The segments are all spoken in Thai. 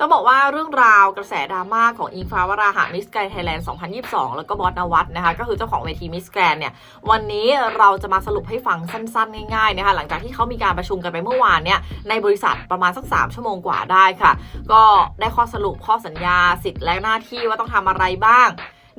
ต้องบอกว่าเรื่องราวกระแสดราม่าของอิงฟ้าวราหะมิสแกรนไทยแลนด์ 2022 แล้วก็บอสนวัตนะคะ ก็คือเจ้าของเวทีมิสแกรนเนี่ย วันนี้เราจะมาสรุปให้ฟังสั้นๆ ง่ายๆนะคะหลังจากที่เขามีการประชุมกันไปเมื่อวานเนี่ย ในบริษัทประมาณสัก 3 ชั่วโมงกว่าได้ค่ะ ก็ได้ข้อสรุปข้อสัญญาสิทธิ์และหน้าที่ว่าต้องทำอะไรบ้าง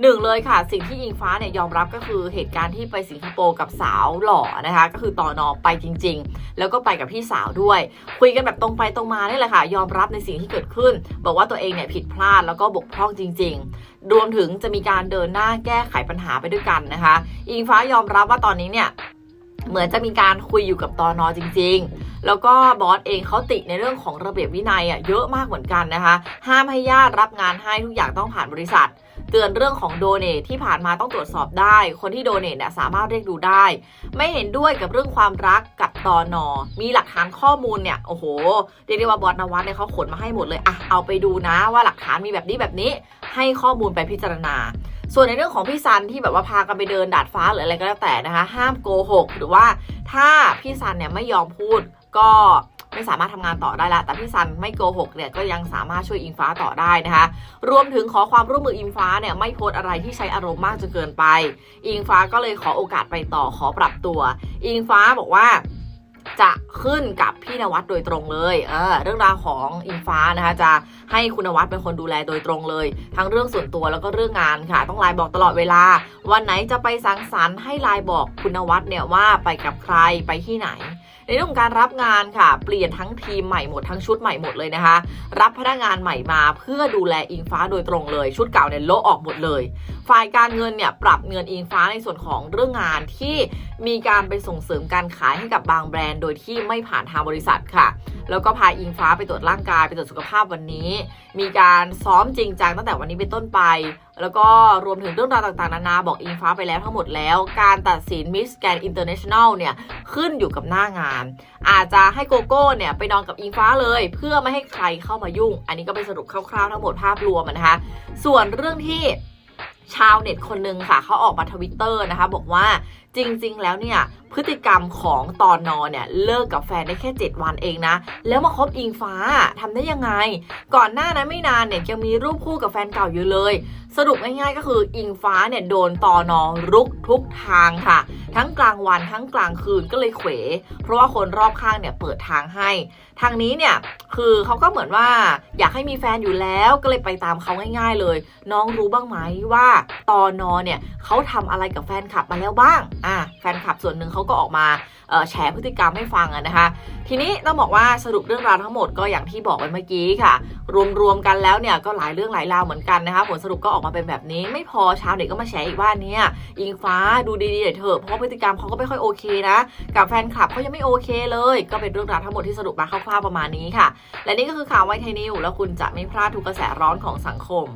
หนึ่งเลยค่ะ สิ่งที่อิงฟ้าเนี่ยยอมรับก็คือเหตุการณ์ที่ไปสิงคโปร์กับสาวหล่อนะคะ ก็คือต่อนอไปจริง ๆ แล้วก็ไปกับพี่สาวด้วย คุยกันแบบตรงไปตรงมานี่แหละค่ะ ยอมรับในสิ่งที่เกิดขึ้น บอกว่าตัวเองเนี่ยผิดพลาดแล้วก็บกพร่องจริง ๆ รวมถึงจะมีการเดินหน้าแก้ไขปัญหาไปด้วยกันนะคะ อิงฟ้ายอมรับว่าตอนนี้เนี่ยเหมือนจะมีการคุยอยู่กับตอนอจริง ๆ แล้วก็บอสเองเขาติในเรื่องของระเบียบวินัยอะเยอะมากเหมือนกันนะคะ ห้ามให้ญาติรับงานให้ทุกอย่างต้องผ่านบริษัท เตือนเรื่องของโดเนทที่ผ่านมาต้องตรวจสอบได้ คนที่โดเนทเนี่ยสามารถเรียกดูได้ ไม่เห็นด้วยกับเรื่องความรักกับตอนอมีหลักฐานข้อมูลเนี่ยโอ้โหเรียกได้ว่าบอสนวัตเนี่ยเขาขนมาให้หมดเลยอะเอาไปดูนะว่าหลักฐานมีแบบนี้แบบนี้ ให้ข้อมูลไปพิจารณา ส่วนในเรื่องของพี่ซันที่แบบว่าพากันไปเดินดาดฟ้าหรืออะไรก็แล้วแต่นะคะ ห้ามโกหกหรือว่าถ้าพี่ซันเนี่ยไม่ยอมพูดก็ ไม่สามารถทำงานต่อได้ละ แต่พี่ซันไม่โกหกเนี่ยก็ยังสามารถช่วยอิงฟ้าต่อได้นะคะ รวมถึงขอความร่วมมืออิงฟ้าเนี่ยไม่โพสอะไรที่ใช้อารมณ์มากจนเกินไป อิงฟ้าก็เลยขอโอกาสไปต่อขอปรับตัว อิงฟ้าบอกว่าจะขึ้นกับพี่นวัดโดยตรงเลยเออเรื่องราวของอิงฟ้านะคะจะให้คุณนวัดเป็นคนดูแลโดยตรงเลย ทั้งเรื่องส่วนตัวแล้วก็เรื่องงานค่ะ ต้องไลน์บอกตลอดเวลา วันไหนจะไปสังสรรค์ให้ไลน์บอกคุณนวัดเนี่ยว่าไปกับใครไปที่ไหน ในเรื่องของการรับงานค่ะ เปลี่ยนทั้งทีมใหม่หมดทั้งชุดใหม่หมดเลยนะคะ รับพนักงานใหม่มาเพื่อดูแลอิงฟ้าโดยตรงเลย ชุดเก่าเนี่ยโละออกหมดเลย ฝ่ายการเงินเนี่ยปรับเงินอิงฟ้าในส่วนของเรื่องงานที่มีการไปส่งเสริมการขายให้กับบางแบรนด์ โดยที่ไม่ผ่านทางบริษัทค่ะ แล้วก็พาอิงฟ้าไปตรวจร่างกายไปตรวจสุขภาพวันนี้ มีการซ้อมจริงจังตั้งแต่วันนี้เป็นต้นไป แล้วก็รวมถึงเรื่องราวต่างๆ นานาบอกอิงฟ้าไปแล้วทั้งหมดแล้ว การตัดสินมิสแกรนอินเตอร์เนชั่นแนลเนี่ย ขึ้นอยู่กับหน้างาน อาจจะให้โกโก้เนี่ย ไปนอนกับอิงฟ้าเลย เพื่อไม่ให้ใครเข้ามายุ่ง อันนี้ก็เป็นสรุปคร่าวๆ ทั้งหมดภาพรวมนะคะ ส่วนเรื่องที่ชาวเน็ตคนหนึ่งค่ะเขาออกมาทวิตเตอร์นะคะ บอกว่าจริง ๆ แล้วเนี่ยพฤติกรรมของตอนนอเนี่ยเลิกกับแฟนได้แค่ 7 วันเองนะ แล้วมาคบอิงฟ้าทำได้ยังไง ก่อนหน้านั้นไม่นานเนี่ยยังมีรูปคู่กับแฟนเก่าอยู่เลย สรุปง่ายๆก็คืออิงฟ้าเนี่ยโดนตอนอรุกทุกทางค่ะ ทั้งกลางวันทั้งกลางคืนก็เลยเขว เพราะว่าคนรอบข้างเนี่ยเปิดทางให้ ทางนี้เนี่ยคือเขาก็เหมือนว่าอยากให้มีแฟนอยู่แล้วก็เลยไปตามเขาง่าย ๆ เลย น้องรู้บ้างไหมว่าตอนอเนี่ยเขาทำอะไรกับแฟนคลับมาแล้วบ้างอะแฟนคลับส่วนหนึ่งเขาก็ออกมาเอ่อแฉพฤติกรรมให้ฟังนะคะ ทีนี้ต้องบอกว่าสรุปเรื่องราวทั้งหมดก็อย่างที่บอกไปเมื่อกี้ค่ะ รวมๆกันแล้วเนี่ยก็หลายเรื่องหลายราวเหมือนกันนะคะ ผลสรุปก็ออกมาเป็นแบบนี้ ไม่พอชาวเน็ตก็มาแฉอีกว่าเนี่ยอิงฟ้าดูดีๆหน่อยเถอะเพราะพฤติกรรมเขาก็ไม่ค่อยโอเคนะ กับแฟนคลับเขายังไม่โอเคเลย ก็เป็นเรื่องราวทั้งหมดที่สรุปมาคร่าวๆประมาณนี้ค่ะ และนี่ก็คือข่าวไวไทยนิวแล้วคุณจะไม่พลาดทุกกระแสร้อนของสังคม